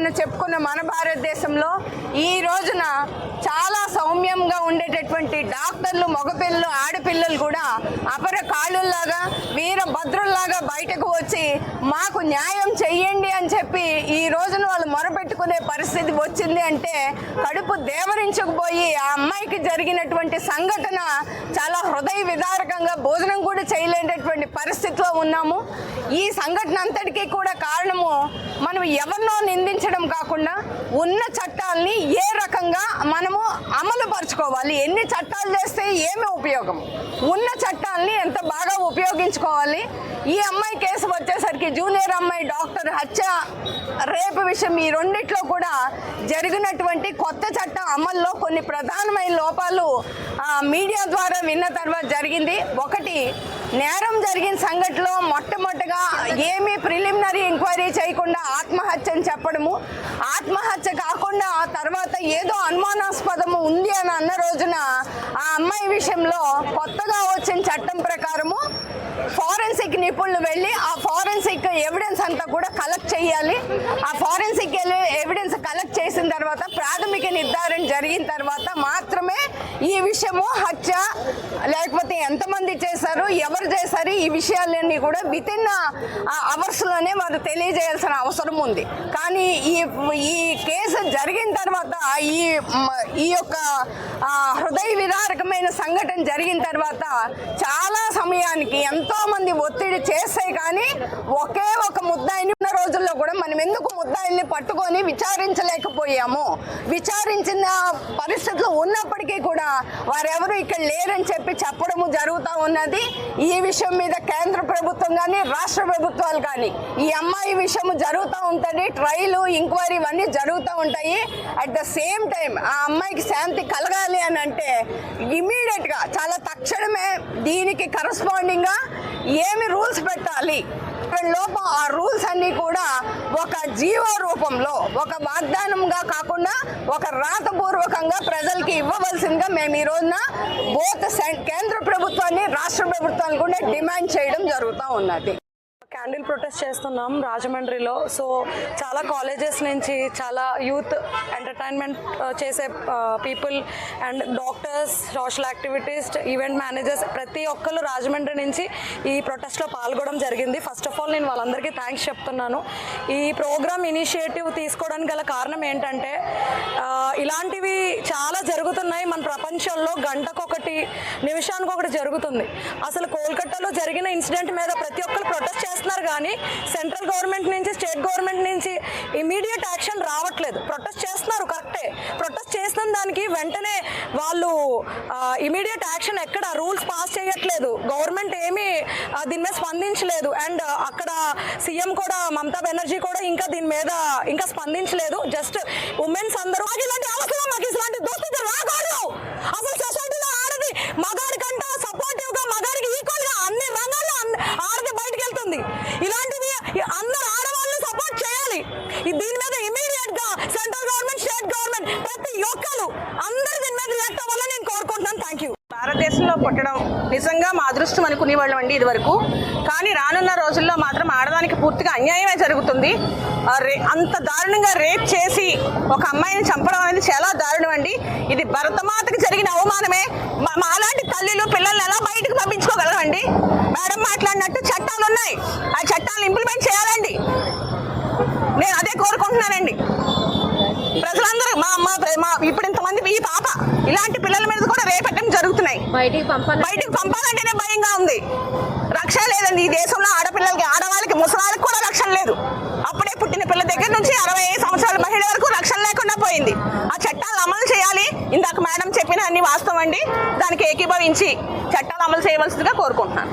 మనం చెప్పుకున్న మన భారతదేశంలో ఈ రోజున చాలా సౌమ్యంగా ఉండేటటువంటి డాక్టర్లు మగపిల్లలు ఆడపిల్లలు కూడా అపర కాళ్ళుల్లాగా వీర భద్రుల్లాగా బయటకు వచ్చి మాకు న్యాయం చెయ్యండి అని చెప్పి ఈ రోజున వాళ్ళు మొరపెట్టుకునే పరిస్థితి వచ్చింది అంటే కడుపు దేవరించకపోయి ఆ అమ్మాయికి జరిగినటువంటి సంఘటన చాలా హృదయ విదారకంగా భోజనం కూడా చేయలేనటువంటి పరిస్థితిలో ఉన్నాము. ఈ సంఘటన అంతటికీ కూడా కారణము మనం ఎవరినో నిందించడం కాకుండా ఉన్న చట్టాలని ఏ రకంగా మనము అమలు పరుచుకోవాలి ఎన్ని చట్టాలు చేస్తే ఏమి ఉపయోగం? ఉన్న చట్టాలని ఎంత బాగా ఉపయోగించుకోవాలి? ఈ అమ్మాయి కేసు వచ్చేసరికి జూనియర్ అమ్మాయి డాక్టర్ హత్య రేపు విషయం ఈ రెండిట్లో కూడా జరిగినటువంటి కొత్త చట్టం అమల్లో కొన్ని ప్రధానమైన లోపాలు మీడియా ద్వారా విన్న తర్వాత జరిగింది. ఒకటి నేరం జరిగిన సంఘటనలో మొట్టమొదటగా ఏమీ ప్రిలిమినరీ ఎంక్వైరీ చేయకుండా ఆత్మహత్య అని చెప్పడము. ఆత్మహత్య కాకుండా ఆ తర్వాత ఏదో అనుమానాస్పదము ఉంది అని అన్న రోజున ఆ అమ్మాయి విషయంలో కొత్తగా వచ్చిన చట్టం ప్రకారము ఫారెన్సిక్ నిపుణులు వెళ్ళి ఆ ఫారెన్సిక్ ఎవిడెన్స్ అంతా కూడా కలెక్ట్ చేయాలి. ఆ ఫారెన్సిక్ ఎవిడెన్స్ కలెక్ట్ చేసిన తర్వాత ప్రాథమిక నిర్ధారణ జరిగిన తర్వాత మాత్రం ఈ విషయము హత్య లేకపోతే ఎంతమంది చేశారు ఎవరు చేశారు ఈ విషయాలన్నీ కూడా విత్ ఇన్ అవర్స్లోనే వారు తెలియజేయాల్సిన అవసరం ఉంది. కానీ ఈ ఈ కేసు జరిగిన తర్వాత ఈ ఈ యొక్క హృదయ విదారకమైన సంఘటన జరిగిన తర్వాత చాలా సమయానికి ఎంతోమంది ఒత్తిడి చేస్తే కానీ ఒకే ఒక ముద్దాయిని కూడా మనం ఎందుకు ముద్దాయిల్ని పట్టుకొని విచారించలేకపోయాము? విచారించిన పరిస్థితులు ఉన్నప్పటికీ కూడా వారెవరు ఇక్కడ లేరని చెప్పి చెప్పడము జరుగుతూ ఉన్నది. ఈ విషయం మీద కేంద్ర ప్రభుత్వం కానీ రాష్ట్ర ప్రభుత్వాలు కానీ ఈ అమ్మాయి విషయం జరుగుతూ ఉంటుంది. ట్రైలు ఎంక్వైరీ ఇవన్నీ జరుగుతూ ఉంటాయి. అట్ ద సేమ్ టైం ఆ అమ్మాయికి శాంతి కలగాలి అని అంటే ఇమీడియట్గా చాలా తక్షణమే దీనికి కరస్పాండింగ్గా ఏమి రూల్స్ పెట్టాలి? లోపం ఆ రూల్స్ అన్నీ కూడా ఒక జీవ రూపంలో ఒక వాగ్దానంగా కాకుండా ఒక రాతపూర్వకంగా ప్రజలకి ఇవ్వవలసిందిగా మేము ఈ రోజున బోత్ కేంద్ర ప్రభుత్వాన్ని రాష్ట్ర ప్రభుత్వాన్ని కూడా డిమాండ్ చేయడం జరుగుతూ ఉన్నది. క్యాండిల్ ప్రొటెస్ట్ చేస్తున్నాం రాజమండ్రిలో. సో చాలా కాలేజెస్ నుంచి చాలా యూత్ ఎంటర్టైన్మెంట్ చేసే people and doctors social activists event managers ప్రతి ఒక్కరు రాజమండ్రి నుంచి ఈ ప్రొటెస్ట్లో పాల్గొనడం జరిగింది. ఫస్ట్ ఆఫ్ ఆల్ నేను వాళ్ళందరికీ థ్యాంక్స్ చెప్తున్నాను. ఈ ప్రోగ్రామ్ ఇనిషియేటివ్ తీసుకోవడానికి గల కారణం ఏంటంటే ఇలాంటివి చాలా జరుగుతున్నాయి. మన ప్రపంచంలో గంటకొకటి నిమిషానికి ఒకటి జరుగుతుంది. అసలు కోల్కతాలో జరిగిన ఇన్సిడెంట్ మీద ప్రతి ఒక్కరు ప్రొటెస్ట్ చేస్తున్నారు. కానీ సెంట్రల్ గవర్నమెంట్ నుంచి స్టేట్ గవర్నమెంట్ నుంచి ఇమీడియట్ యాక్షన్ రావట్లేదు. ప్రొటెస్ట్ చేస్తున్నారు కరెక్టే. ప్రొటెస్ట్ చేసిన దానికి వెంటనే వాళ్ళు ఇమీడియట్ యాక్షన్ ఎక్కడ రూల్స్ పాస్ చేయట్లేదు. గవర్నమెంట్ ఏమీ దీని మీద స్పందించలేదు. అండ్ అక్కడ సీఎం కూడా మమతా బెనర్జీ కూడా ఇంకా దీని మీద ఇంకా స్పందించలేదు. జస్ట్ ఉమెన్స్ అందరూ ఇలాంటి దీని మీద ఇమీడియట్గా సెంట్రల్ గవర్నమెంట్ స్టేట్ గవర్నమెంట్ ప్రతి ఒక్కరు అందరు దీని మీద రియాక్ట్ అవ్వాలని నేను కోరుకుంటున్నాను. థ్యాంక్ యూ భారతదేశంలో పుట్టడం నిజంగా మా అదృష్టం అనుకునేవాళ్ళం అండి ఇదివరకు కానీ రానున్న రోజుల్లో మాత్రం ఆడదానికి పూర్తిగా అన్యాయమే జరుగుతుంది. ఆ రే- అంత దారుణంగా రేప్ చేసి ఒక అమ్మాయిని చంపడం అనేది చాలా దారుణం అండి. ఇది భరతమాతకి జరిగిన అవమానమే. మా- మా ఇప్పుడు ఇంతమంది ఈ పాప ఇలాంటి పిల్లల మీద కూడా రేపెట్టడం జరుగుతున్నాయి. బయటికి పంపాలి బయటికి పంపాలంటేనే భయంగా ఉంది. రక్షణ లేదండి. ఈ దేశంలో ఆడపిల్లలకి ఆడవాళ్ళకి ముసలాళ్ళకి కూడా రక్షణ లేదు. అప్పుడే పుట్టిన పిల్ల దగ్గర నుంచి అరవై సంవత్సరాల మహిళ వరకు రక్షణ లేకుండా పోయింది. ఆ చట్టాలు అమలు చేయాలి. ఇందాక మేడం చెప్పిన అన్ని వాస్తవం అండి. దానికి ఏకీభవించి చట్టాలు అమలు చేయవలసిందిగా కోరుకుంటున్నాను.